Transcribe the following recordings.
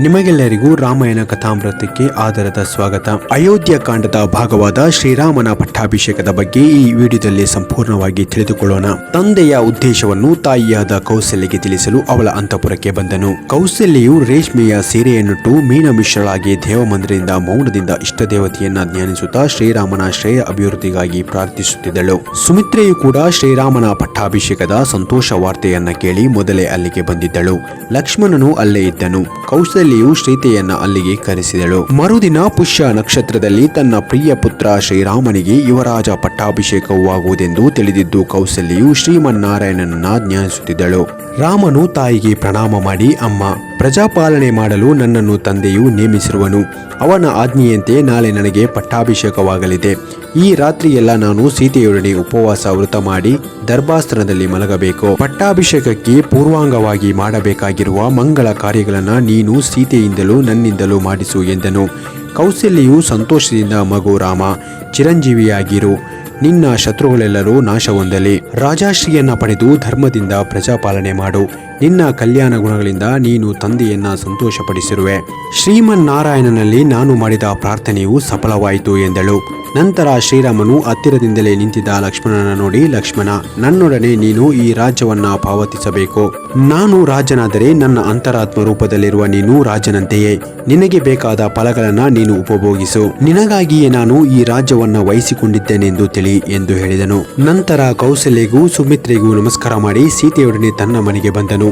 ನಿಮಗೆಲ್ಲರಿಗೂ ರಾಮಾಯಣ ಕಥಾಮೃತಕ್ಕೆ ಆಧಾರದ ಸ್ವಾಗತ. ಅಯೋಧ್ಯ ಕಾಂಡದ ಭಾಗವಾದ ಶ್ರೀರಾಮನ ಪಟ್ಟಾಭಿಷೇಕದ ಬಗ್ಗೆ ಈ ವಿಡಿಯೋದಲ್ಲಿ ಸಂಪೂರ್ಣವಾಗಿ ತಿಳಿದುಕೊಳ್ಳೋಣ. ತಂದೆಯ ಉದ್ದೇಶವನ್ನು ತಾಯಿಯಾದ ಕೌಸಲ್ಯಗೆ ತಿಳಿಸಲು ಅವಳ ಅಂತಃಪುರಕ್ಕೆ ಬಂದನು. ಕೌಸಲ್ಯು ರೇಷ್ಮೆಯ ಸೀರೆಯನ್ನುಟ್ಟು ಮೀನ ಮಿಶ್ರಳಾಗಿ ದೇವಮಂದಿರದಿಂದ ಮೌನದಿಂದ ಇಷ್ಟ ದೇವತೆಯನ್ನ ಧ್ಯಾನಿಸುತ್ತಾ ಶ್ರೀರಾಮನ ಶ್ರೇಯ ಅಭಿವೃದ್ಧಿಗಾಗಿ ಪ್ರಾರ್ಥಿಸುತ್ತಿದ್ದಳು. ಸುಮಿತ್ರೆಯು ಕೂಡ ಶ್ರೀರಾಮನ ಪಟ್ಟಾಭಿಷೇಕದ ಸಂತೋಷ ವಾರ್ತೆಯನ್ನ ಕೇಳಿ ಮೊದಲೇ ಅಲ್ಲಿಗೆ ಬಂದಿದ್ದಳು. ಲಕ್ಷ್ಮಣನು ಅಲ್ಲೇ ಇದ್ದನು. ಕೌಸಲ್ಯು ಶ್ರೀತೆಯನ್ನ ಅಲ್ಲಿಗೆ ಕರೆಸಿದಳು. ಮರುದಿನ ಪುಷ್ಯ ನಕ್ಷತ್ರದಲ್ಲಿ ತನ್ನ ಪ್ರಿಯ ಪುತ್ರ ಶ್ರೀರಾಮನಿಗೆ ಯುವರಾಜ ಪಟ್ಟಾಭಿಷೇಕವೂ ಆಗುವುದೆಂದು ತಿಳಿದಿದ್ದು ಕೌಸಲ್ಯು ಶ್ರೀಮನ್ನಾರಾಯಣನನ್ನ ಜ್ಞಾನಿಸುತ್ತಿದ್ದಳು. ರಾಮನು ತಾಯಿಗೆ ಪ್ರಣಾಮ ಮಾಡಿ, ಅಮ್ಮ ಪ್ರಜಾಪಾಲನೆ ಮಾಡಲು ನನ್ನನ್ನು ತಂದೆಯು ನೇಮಿಸಿರುವನು. ಅವನ ಆಜ್ಞೆಯಂತೆ ನಾಳೆ ನನಗೆ ಪಟ್ಟಾಭಿಷೇಕವಾಗಲಿದೆ. ಈ ರಾತ್ರಿಯೆಲ್ಲ ನಾನು ಸೀತೆಯೊಡನೆ ಉಪವಾಸ ವೃತ ಮಾಡಿ ದರ್ಭಾಸ್ತ್ರದಲ್ಲಿ ಮಲಗಬೇಕು. ಪಟ್ಟಾಭಿಷೇಕಕ್ಕೆ ಪೂರ್ವಾಂಗವಾಗಿ ಮಾಡಬೇಕಾಗಿರುವ ಮಂಗಳ ಕಾರ್ಯಗಳನ್ನು ನೀನು ಸೀತೆಯಿಂದಲೂ ನನ್ನಿಂದಲೂ ಮಾಡಿಸು ಎಂದನು. ಕೌಸಲ್ಯು ಸಂತೋಷದಿಂದ, ಮಗು ರಾಮ, ಚಿರಂಜೀವಿಯಾಗಿರು. ನಿನ್ನ ಶತ್ರುಗಳೆಲ್ಲರೂ ನಾಶ ಹೊಂದಲಿ ರಾಜಾಶ್ರೀಯನ್ನ ಪಡೆದು ಧರ್ಮದಿಂದ ಪ್ರಜಾಪಾಲನೆ ಮಾಡು. ನಿನ್ನ ಕಲ್ಯಾಣ ಗುಣಗಳಿಂದ ನೀನು ತಂದೆಯನ್ನ ಸಂತೋಷಪಡಿಸಿರುವೆ. ಶ್ರೀಮನ್ನಾರಾಯಣನಲ್ಲಿ ನಾನು ಮಾಡಿದ ಪ್ರಾರ್ಥನೆಯು ಸಫಲವಾಯಿತು ಎಂದಳು. ನಂತರ ಶ್ರೀರಾಮನು ಹತ್ತಿರದಿಂದಲೇ ನಿಂತಿದ್ದ ಲಕ್ಷ್ಮಣನ ನೋಡಿ, ಲಕ್ಷ್ಮಣ, ನನ್ನೊಡನೆ ನೀನು ಈ ರಾಜ್ಯವನ್ನ ಪಾವತಿಸಬೇಕು. ನಾನು ರಾಜನಾದರೆ ನನ್ನ ಅಂತರಾತ್ಮ ರೂಪದಲ್ಲಿರುವ ನೀನು ರಾಜನಂತೆಯೇ. ನಿನಗೆ ಬೇಕಾದ ಫಲಗಳನ್ನ ನೀನು ಉಪಭೋಗಿಸು. ನಿನಗಾಗಿಯೇ ನಾನು ಈ ರಾಜ್ಯವನ್ನ ವಹಿಸಿಕೊಂಡಿದ್ದೇನೆಂದು ತಿಳಿ ಎಂದು ಹೇಳಿದನು. ನಂತರ ಕೌಸಲ್ಯಗೂ ಸುಮಿತ್ರೆಗೂ ನಮಸ್ಕಾರ ಮಾಡಿ ಸೀತೆಯೊಡನೆ ತನ್ನ ಮನೆಗೆ ಬಂದನು.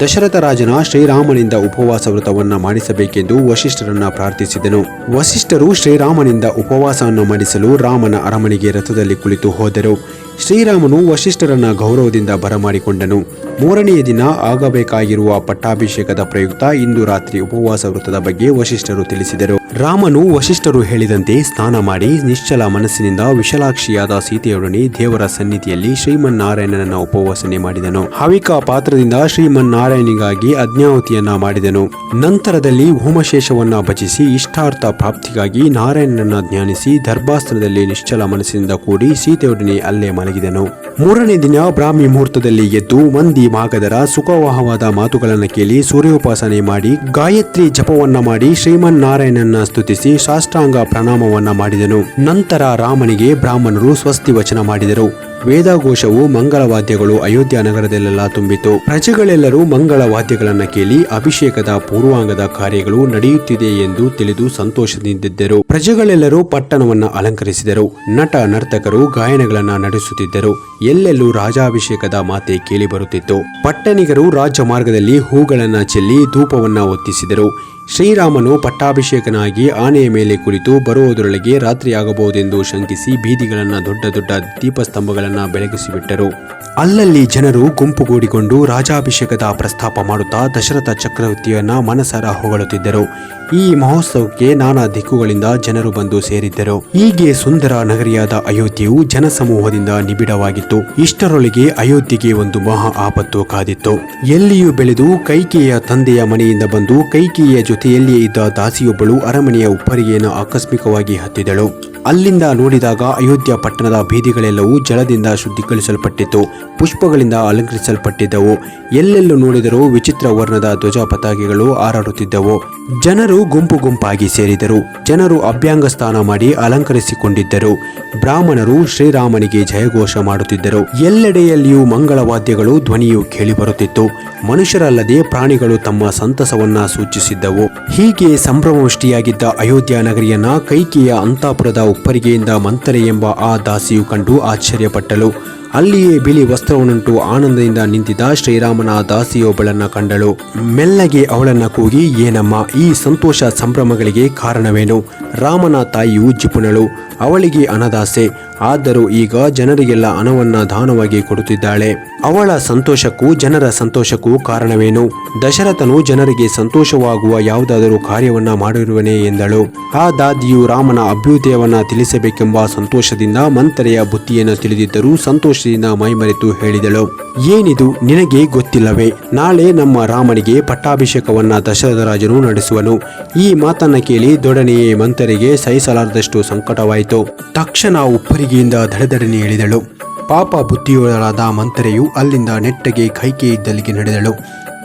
ದಶರಥ ರಾಜನ ಶ್ರೀರಾಮನಿಂದ ಉಪವಾಸ ವ್ರತವನ್ನ ಮಾಡಿಸಬೇಕೆಂದು ವಶಿಷ್ಠರನ್ನ ಪ್ರಾರ್ಥಿಸಿದನು. ವಸಿಷ್ಠರು ಶ್ರೀರಾಮನಿಂದ ಉಪವಾಸವನ್ನು ಮಾಡಿಸಲು ರಾಮನ ಅರಮನೆಗೆ ರಥದಲ್ಲಿ ಕುಳಿತು ಹೋದರು. ಶ್ರೀರಾಮನು ವಶಿಷ್ಠರನ್ನ ಗೌರವದಿಂದ ಬರಮಾಡಿಕೊಂಡನು. ಮೂರನೆಯ ದಿನ ಆಗಬೇಕಾಗಿರುವ ಪಟ್ಟಾಭಿಷೇಕದ ಪ್ರಯುಕ್ತ ಇಂದು ರಾತ್ರಿ ಉಪವಾಸ ವೃತ್ತದ ಬಗ್ಗೆ ವಶಿಷ್ಠರು ತಿಳಿಸಿದರು. ರಾಮನು ವಶಿಷ್ಠರು ಹೇಳಿದಂತೆ ಸ್ನಾನ ಮಾಡಿ ನಿಶ್ಚಲ ಮನಸ್ಸಿನಿಂದ ವಿಶಲಾಕ್ಷಿಯಾದ ಸೀತೆಯೊಡನೆ ದೇವರ ಸನ್ನಿಧಿಯಲ್ಲಿ ಶ್ರೀಮನ್ನಾರಾಯಣನನ್ನ ಉಪವಾಸನೆ ಮಾಡಿದನು. ಹವಿಕಾ ಪಾತ್ರದಿಂದ ಶ್ರೀಮನ್ನಾರಾಯಣಿಗಾಗಿ ಅಜ್ಞಾವತಿಯನ್ನ ಮಾಡಿದನು. ನಂತರದಲ್ಲಿ ಹೋಮಶೇಷವನ್ನ ಭಜಿಸಿ ಇಷ್ಟಾರ್ಥ ಪ್ರಾಪ್ತಿಗಾಗಿ ನಾರಾಯಣನನ್ನ ಧ್ಯಾನಿಸಿ ಧರ್ಮಾಸ್ತ್ರದಲ್ಲಿ ನಿಶ್ಚಲ ಮನಸ್ಸಿನಿಂದ ಕೂಡಿ ಸೀತೆಯೊಡನೆ ಅಲ್ಲೇ ಮಲಗಿದನು. ಮೂರನೇ ದಿನ ಬ್ರಾಹ್ಮಿ ಮುಹೂರ್ತದಲ್ಲಿ ಎದ್ದು ಮಂದಿ ಮಾಗದರ ಸುಖವಾಹವಾದ ಮಾತುಗಳನ್ನು ಕೇಳಿ ಸೂರ್ಯೋಪಾಸನೆ ಮಾಡಿ ಗಾಯತ್ರಿ ಜಪವನ್ನ ಮಾಡಿ ಶ್ರೀಮನ್ ನಾರಾಯಣನ ಸ್ತುತಿಸಿ ಸಾಷ್ಟಾಂಗ ಪ್ರಣಾಮವನ್ನ ಮಾಡಿದನು. ನಂತರ ರಾಮನಿಗೆ ಬ್ರಾಹ್ಮಣರು ಸ್ವಸ್ತಿ ವಚನ ಮಾಡಿದರು. ವೇದಘೋಷವು ಮಂಗಳವಾದ್ಯಗಳು ಅಯೋಧ್ಯ ನಗರದಲ್ಲೆಲ್ಲ ತುಂಬಿತು ಪ್ರಜೆಗಳೆಲ್ಲರೂ ಮಂಗಳ ವಾದ್ಯಗಳನ್ನ ಕೇಳಿ ಅಭಿಷೇಕದ ಪೂರ್ವಾಂಗದ ಕಾರ್ಯಗಳು ನಡೆಯುತ್ತಿದೆ ಎಂದು ತಿಳಿದು ಸಂತೋಷದಿಂದಿದ್ದರು. ಪ್ರಜೆಗಳೆಲ್ಲರೂ ಪಟ್ಟಣವನ್ನ ಅಲಂಕರಿಸಿದರು. ನಟ, ನರ್ತಕರು ಗಾಯನಗಳನ್ನು ನಡೆಸುತ್ತಿದ್ದರು. ಎಲ್ಲೆಲ್ಲೂ ರಾಜಾಭಿಷೇಕದ ಮಾತೆ ಕೇಳಿ ಬರುತ್ತಿತ್ತು. ಪಟ್ಟಣಿಗರು ರಾಜಮಾರ್ಗದಲ್ಲಿ ಹೂಗಳನ್ನ ಚೆಲ್ಲಿ ಧೂಪವನ್ನು ಒತ್ತಿಸಿದರು ಶ್ರೀರಾಮನು ಪಟ್ಟಾಭಿಷೇಕನಾಗಿ ಆನೆಯ ಮೇಲೆ ಕುಳಿತು ಬರುವುದರೊಳಗೆ ರಾತ್ರಿಯಾಗಬಹುದೆಂದು ಶಂಕಿಸಿ ಬೀದಿಗಳನ್ನು ದೊಡ್ಡ ದೊಡ್ಡ ದೀಪಸ್ತಂಭಗಳನ್ನು ಬೆಳಗಿಸಿಬಿಟ್ಟರು. ಅಲ್ಲಲ್ಲಿ ಜನರು ಗುಂಪುಗೂಡಿಕೊಂಡು ರಾಜಾಭಿಷೇಕದ ಪ್ರಸ್ತಾಪ ಮಾಡುತ್ತಾ ದಶರಥ ಚಕ್ರವರ್ತಿಯನ್ನು ಮನಸಾರ ಹೊಗಳುತ್ತಿದ್ದರು. ಈ ಮಹೋತ್ಸವಕ್ಕೆ ನಾನಾ ದಿಕ್ಕುಗಳಿಂದ ಜನರು ಬಂದು ಸೇರಿದ್ದರು. ಹೀಗೆ ಸುಂದರ ನಗರಿಯಾದ ಅಯೋಧ್ಯೆಯು ಜನಸಮೂಹದಿಂದ ನಿಬಿಡವಾಗಿತ್ತು. ಇಷ್ಟರೊಳಗೆ ಅಯೋಧ್ಯೆಗೆ ಒಂದು ಮಹಾ ಆಪತ್ತು ಕಾದಿತ್ತು. ಎಲ್ಲಿಯೂ ಬೆಳೆದು ಕೈಕೇಯ ತಂದೆಯ ಮನೆಯಿಂದ ಬಂದು ಕೈಕೇಯಿಯ ಜೊತೆಯಲ್ಲಿಯೇ ಇದ್ದ ದಾಸಿಯೊಬ್ಬಳು ಅರಮನೆಯ ಉಪ್ಪರಿಗೆಯನ್ನು ಆಕಸ್ಮಿಕವಾಗಿ ಹತ್ತಿದಳು. ಅಲ್ಲಿಂದ ನೋಡಿದಾಗ ಅಯೋಧ್ಯ ಪಟ್ಟಣದ ಬೀದಿಗಳೆಲ್ಲವೂ ಜಲದಿಂದ ಶುದ್ಧೀಕರಿಸಲ್ಪಟ್ಟಿತ್ತು. ಪುಷ್ಪಗಳಿಂದ ಅಲಂಕರಿಸಲ್ಪಟ್ಟಿದ್ದವು. ಎಲ್ಲೆಲ್ಲೂ ನೋಡಿದರೂ ವಿಚಿತ್ರ ವರ್ಣದ ಧ್ವಜ ಪತಾಕೆಗಳು ಹಾರಾಡುತ್ತಿದ್ದವು. ಜನರು ಗುಂಪು ಗುಂಪಾಗಿ ಸೇರಿದರು. ಜನರು ಅಭ್ಯಾಂಗ ಸ್ನಾನ ಮಾಡಿ ಅಲಂಕರಿಸಿಕೊಂಡಿದ್ದರು. ಬ್ರಾಹ್ಮಣರು ಶ್ರೀರಾಮನಿಗೆ ಜಯಘೋಷ ಮಾಡುತ್ತಿದ್ದರು. ಎಲ್ಲೆಡೆಯಲ್ಲಿಯೂ ಮಂಗಳವಾದ್ಯಗಳು ಧ್ವನಿಯು ಕೇಳಿಬರುತ್ತಿತ್ತು. ಮನುಷ್ಯರಲ್ಲದೆ ಪ್ರಾಣಿಗಳು ತಮ್ಮ ಸಂತಸವನ್ನ ಸೂಚಿಸಿದ್ದವು. ಹೀಗೆ ಸಂಭ್ರಮವಷ್ಟಿಯಾಗಿದ್ದ ಅಯೋಧ್ಯ ನಗರಿಯನ್ನ ಕೈಕಿಯ ಅಂತಾಪುರದ ಉಪ್ಪರಿಗೆಯಿಂದ ಮಂತರೆ ಎಂಬ ಆ ದಾಸಿಯು ಕಂಡು ಆಶ್ಚರ್ಯಪಟ್ಟಳು. ಅಲ್ಲಿಯೇ ಬಿಳಿ ವಸ್ತ್ರವನ್ನುಂಟು ಆನಂದದಿಂದ ನಿಂತಿದ್ದ ಶ್ರೀರಾಮನ ದಾಸಿಯೊಬ್ಬಳನ್ನ ಕಂಡಳು. ಮೆಲ್ಲಗೆ ಅವಳನ್ನ ಕೂಗಿ, ಏನಮ್ಮ, ಈ ಸಂತೋಷ ಸಂಭ್ರಮಗಳಿಗೆ ಕಾರಣವೇನು? ರಾಮನ ತಾಯಿಯು ಜಿಪುಣಳು, ಅವಳಿಗೆ ಅನದಾಸೆ. ಆದರೂ ಈಗ ಜನರಿಗೆಲ್ಲ ಹಣವನ್ನ ದಾನವಾಗಿ ಕೊಡುತ್ತಿದ್ದಾಳೆ. ಅವಳ ಸಂತೋಷಕ್ಕೂ ಜನರ ಸಂತೋಷಕ್ಕೂ ಕಾರಣವೇನು? ದಶರಥನು ಜನರಿಗೆ ಸಂತೋಷವಾಗುವ ಯಾವುದಾದರೂ ಕಾರ್ಯವನ್ನ ಮಾಡಿರುವನೇ ಎಂದಳು. ಆ ದಾದಿಯು ರಾಮನ ಅಭ್ಯುದಯವನ್ನ ತಿಳಿಸಬೇಕೆಂಬ ಸಂತೋಷದಿಂದ ಮಂತ್ರೆಯ ಬುದ್ಧಿಯನ್ನು ತಿಳಿದಿದ್ದರೂ ಸಂತೋಷದಿಂದ ಮೈಮರೆತು ಹೇಳಿದಳು, ಏನಿದು ನಿನಗೆ ಗೊತ್ತಿಲ್ಲವೇ? ನಾಳೆ ನಮ್ಮ ರಾಮನಿಗೆ ಪಟ್ಟಾಭಿಷೇಕವನ್ನ ದಶರಥ ರಾಜನು ನಡೆಸುವನು. ಈ ಮಾತನ್ನ ಕೇಳಿ ದೊಡನೆಯೇ ಮಂತರಿಗೆ ಸಹಿಸಲಾರದಷ್ಟು ಸಂಕಟವಾಯಿತು. ತಕ್ಷಣ ಉಪ್ಪರಿಗೆಯಿಂದ ದಡದಡನೆ ಹೇಳಿದಳು ಪಾಪ ಬುದ್ಧಿಯುಳ್ಳಾದ ಮಂತರೆಯು ಅಲ್ಲಿಂದ ನೆಟ್ಟಗೆ ಕೈಕೆ ಇದ್ದಲ್ಲಿಗೆ ನಡೆದಳು.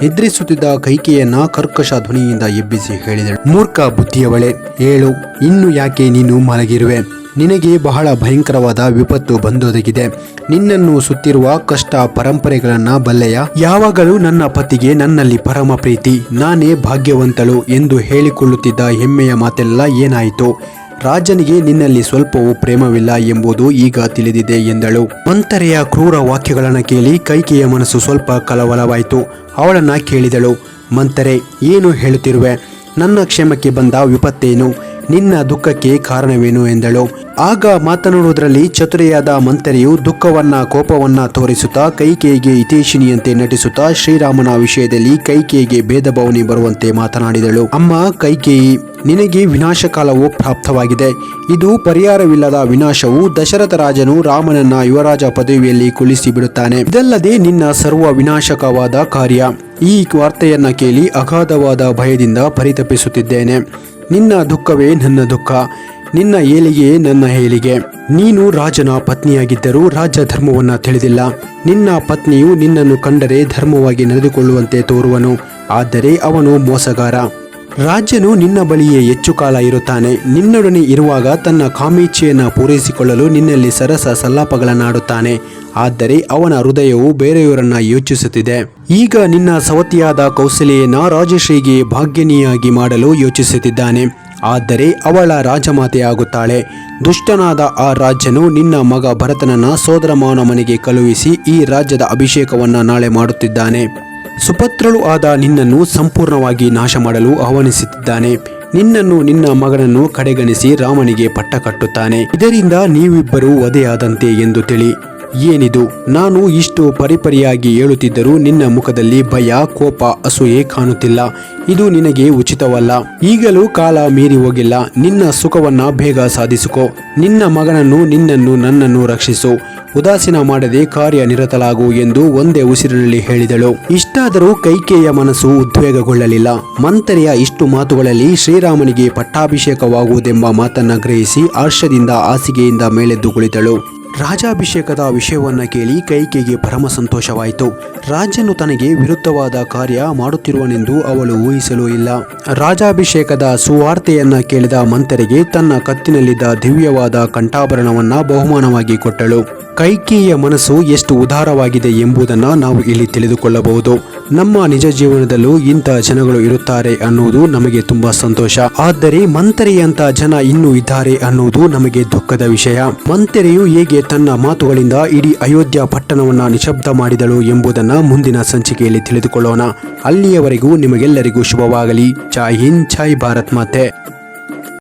ನಿದ್ರಿಸುತ್ತಿದ್ದ ಕೈಕೆಯನ್ನ ಕರ್ಕಶ ಧ್ವನಿಯಿಂದ ಎಬ್ಬಿಸಿ ಹೇಳಿದಳು. ಮೂರ್ಖ ಬುದ್ಧಿಯವಳೆ, ಹೇಳು, ಇನ್ನು ಯಾಕೆ ನೀನು ಮಲಗಿರುವೆ? ನಿನಗೆ ಬಹಳ ಭಯಂಕರವಾದ ವಿಪತ್ತು ಬಂದೊದಗಿದೆ. ನಿನ್ನನ್ನು ಸುತ್ತಿರುವ ಕಷ್ಟ ಪರಂಪರೆಗಳನ್ನ ಬಲ್ಲೆಯ, ಯಾವಾಗಲೂ ನನ್ನ ಪತಿಗೆ ನನ್ನಲ್ಲಿ ಪರಮ ಪ್ರೀತಿ, ನಾನೇ ಭಾಗ್ಯವಂತಳು ಎಂದು ಹೇಳಿಕೊಳ್ಳುತ್ತಿದ್ದ ಹೆಮ್ಮೆಯ ಮಾತೆಲ್ಲ ಏನಾಯಿತು? ರಾಜನಿಗೆ ನಿನ್ನಲ್ಲಿ ಸ್ವಲ್ಪವೂ ಪ್ರೇಮವಿಲ್ಲ ಎಂಬುದು ಈಗ ತಿಳಿದಿದೆ ಎಂದಳು. ಮಂತರೆಯ ಕ್ರೂರ ವಾಕ್ಯಗಳನ್ನು ಕೇಳಿ ಕೈಕೆಯ ಮನಸ್ಸು ಸ್ವಲ್ಪ ಕಲವಲವಾಯಿತು. ಅವಳನ್ನ ಕೇಳಿದಳು, ಮಂತರೆ, ಏನು ಹೇಳುತ್ತಿರುವೆ? ನನ್ನ ಕ್ಷೇಮಕ್ಕೆ ಬಂದ ವಿಪತ್ತೇನು? ನಿನ್ನ ದುಃಖಕ್ಕೆ ಕಾರಣವೇನು ಎಂದಳು. ಆಗ ಮಾತನಾಡುವುದರಲ್ಲಿ ಚತುರೆಯಾದ ಮಂತ್ರಿಯು ದುಃಖವನ್ನ ಕೋಪವನ್ನ ತೋರಿಸುತ್ತಾ ಕೈಕೇಯಿಗೆ ಹಿತೇಶಿನಿಯಂತೆ ನಟಿಸುತ್ತಾ ಶ್ರೀರಾಮನ ವಿಷಯದಲ್ಲಿ ಕೈಕೇಯಿಗೆ ಭೇದ ಭಾವನೆ ಬರುವಂತೆ ಮಾತನಾಡಿದಳು. ಅಮ್ಮ, ಕೈಕೇಯಿ, ನಿನಗೆ ವಿನಾಶಕಾಲವು ಪ್ರಾಪ್ತವಾಗಿದೆ. ಇದು ಪರಿಹಾರವಿಲ್ಲದ ವಿನಾಶವು ದಶರಥ ರಾಜನು ರಾಮನನ್ನ ಯುವರಾಜ ಪದವಿಯಲ್ಲಿ ಕುಳಿಸಿ ಬಿಡುತ್ತಾನೆ. ಇದಲ್ಲದೆ ನಿನ್ನ ಸರ್ವ ವಿನಾಶಕವಾದ ಕಾರ್ಯ. ಈ ವಾರ್ತೆಯನ್ನ ಕೇಳಿ ಅಗಾಧವಾದ ಭಯದಿಂದ ಪರಿತಪಿಸುತ್ತಿದ್ದೇನೆ. ನಿನ್ನ ದುಃಖವೇ ನನ್ನ ದುಃಖ, ನಿನ್ನ ಏಳಿಗೆಯೇ ನನ್ನ ಏಳಿಗೆ. ನೀನು ರಾಜನ ಪತ್ನಿಯಾಗಿದ್ದರೂ ರಾಜ ಧರ್ಮವನ್ನು ತಿಳಿದಿಲ್ಲ. ನಿನ್ನ ಪತ್ನಿಯು ನಿನ್ನನ್ನು ಕಂಡರೆ ಧರ್ಮವಾಗಿ ನಡೆದುಕೊಳ್ಳುವಂತೆ ತೋರುವನು, ಆದರೆ ಅವನು ಮೋಸಗಾರ. ರಾಜ್ಯನು ನಿನ್ನ ಬಳಿಯೇ ಹೆಚ್ಚು ಕಾಲ ಇರುತ್ತಾನೆ. ನಿನ್ನೊಡನೆ ಇರುವಾಗ ತನ್ನ ಕಾಮೇಚ್ಛೆಯನ್ನು ಪೂರೈಸಿಕೊಳ್ಳಲು ನಿನ್ನಲ್ಲಿ ಸರಸ ಸಲ್ಲಾಪಗಳನ್ನಾಡುತ್ತಾನೆ. ಆದರೆ ಅವನ ಹೃದಯವು ಬೇರೆಯವರನ್ನ ಯೋಚಿಸುತ್ತಿದೆ. ಈಗ ನಿನ್ನ ಸವತಿಯಾದ ಕೌಸಲ್ಯನ ರಾಜಶ್ರೀಗೆ ಭಾಗ್ಯನಿಯಾಗಿ ಮಾಡಲು ಯೋಚಿಸುತ್ತಿದ್ದಾನೆ. ಆದರೆ ಅವಳ ರಾಜಮಾತೆಯಾಗುತ್ತಾಳೆ ದುಷ್ಟನಾದ ಆ ರಾಜ್ಯನು ನಿನ್ನ ಮಗ ಭರತನನ್ನ ಸೋದರಮಾವನ ಮನೆಗೆ ಕಳುಹಿಸಿ ಈ ರಾಜ್ಯದ ಅಭಿಷೇಕವನ್ನ ನಾಳೆ ಮಾಡುತ್ತಿದ್ದಾನೆ. ಸುಪತ್ರಳು ಆದ ನಿನ್ನನ್ನು ಸಂಪೂರ್ಣವಾಗಿ ನಾಶ ಮಾಡಲು ಆಹ್ವಾನಿಸುತ್ತಿದ್ದಾನೆ. ನಿನ್ನನ್ನು ನಿನ್ನ ಮಗನನ್ನು ಕಡೆಗಣಿಸಿ ರಾಮನಿಗೆ ಪಟ್ಟ ಕಟ್ಟುತ್ತಾನೆ ಇದರಿಂದ ನೀವಿಬ್ಬರು ವಧೆಯಾದಂತೆ ಎಂದು ತಿಳಿ. ಏನಿದು? ನಾನು ಇಷ್ಟು ಪರಿಪರಿಯಾಗಿ ಹೇಳುತ್ತಿದ್ದರೂ ನಿನ್ನ ಮುಖದಲ್ಲಿ ಭಯ, ಕೋಪ, ಅಸೂಯೆ ಕಾಣುತ್ತಿಲ್ಲ. ಇದು ನಿನಗೆ ಉಚಿತವಲ್ಲ. ಈಗಲೂ ಕಾಲ ಮೀರಿ ಹೋಗಿಲ್ಲ. ನಿನ್ನ ಸುಖವನ್ನ ಬೇಗ ಸಾಧಿಸಿಕೊ. ನಿನ್ನ ಮಗನನ್ನು, ನಿನ್ನನ್ನು, ನನ್ನನ್ನು ರಕ್ಷಿಸು. ಉದಾಸೀನ ಮಾಡದೆ ಕಾರ್ಯ ನಿರತಲಾಗು ಎಂದು ಒಂದೇ ಉಸಿರಿನಲ್ಲಿ ಹೇಳಿದಳು. ಇಷ್ಟಾದರೂ ಕೈಕೇಯ ಮನಸ್ಸು ಉದ್ವೇಗಗೊಳ್ಳಲಿಲ್ಲ. ಮಂತ್ರಿಯ ಇಷ್ಟು ಮಾತುಗಳಲ್ಲಿ ಶ್ರೀರಾಮನಿಗೆ ಪಟ್ಟಾಭಿಷೇಕವಾಗುವುದೆಂಬ ಮಾತನ್ನ ಗ್ರಹಿಸಿ ಹರ್ಷದಿಂದ ಹಾಸಿಗೆಯಿಂದ ಮೇಲೆದ್ದು ಕುಳಿತಳು. ರಾಜಾಭಿಷೇಕದ ವಿಷಯವನ್ನ ಕೇಳಿ ಕೈಕೆಗೆ ಪರಮ ಸಂತೋಷವಾಯಿತು. ರಾಜನು ತನಗೆ ವಿರುದ್ಧವಾದ ಕಾರ್ಯ ಮಾಡುತ್ತಿರುವನೆಂದು ಅವಳು ಊಹಿಸಲು ಇಲ್ಲ. ರಾಜಾಭಿಷೇಕದ ಸುವಾರ್ತೆಯನ್ನ ಕೇಳಿದ ಮಂತ್ರಿಗೆ ತನ್ನ ಕತ್ತಿನಲ್ಲಿದ್ದ ದಿವ್ಯವಾದ ಕಂಠಾಭರಣವನ್ನ ಬಹುಮಾನವಾಗಿ ಕೊಟ್ಟಳು. ಕೈಕೇಯಿಯ ಮನಸ್ಸು ಎಷ್ಟು ಉದಾರವಾಗಿದೆ ಎಂಬುದನ್ನ ನಾವು ಇಲ್ಲಿ ತಿಳಿದುಕೊಳ್ಳಬಹುದು. ನಮ್ಮ ನಿಜ ಜೀವನದಲ್ಲೂ ಇಂಥ ಜನಗಳು ಇರುತ್ತಾರೆ ಅನ್ನುವುದು ನಮಗೆ ತುಂಬಾ ಸಂತೋಷ. ಆದರೆ ಮಂತರಿಯಂತ ಜನ ಇನ್ನೂ ಇದ್ದಾರೆ ಅನ್ನುವುದು ನಮಗೆ ದುಃಖದ ವಿಷಯ. ಮಂತರಿಯು ಹೇಗೆ ತನ್ನ ಮಾತುಗಳಿಂದ ಇಡೀ ಅಯೋಧ್ಯ ಪಟ್ಟಣವನ್ನ ನಿಶಬ್ದ ಮಾಡಿದಳು ಎಂಬುದನ್ನು ಮುಂದಿನ ಸಂಚಿಕೆಯಲ್ಲಿ ತಿಳಿದುಕೊಳ್ಳೋಣ. ಅಲ್ಲಿಯವರೆಗೂ ನಿಮಗೆಲ್ಲರಿಗೂ ಶುಭವಾಗಲಿ. ಚಾಯ್ ಹಿಂದ್ ಚಾಯ್ ಭಾರತ್ ಮಾತೆ.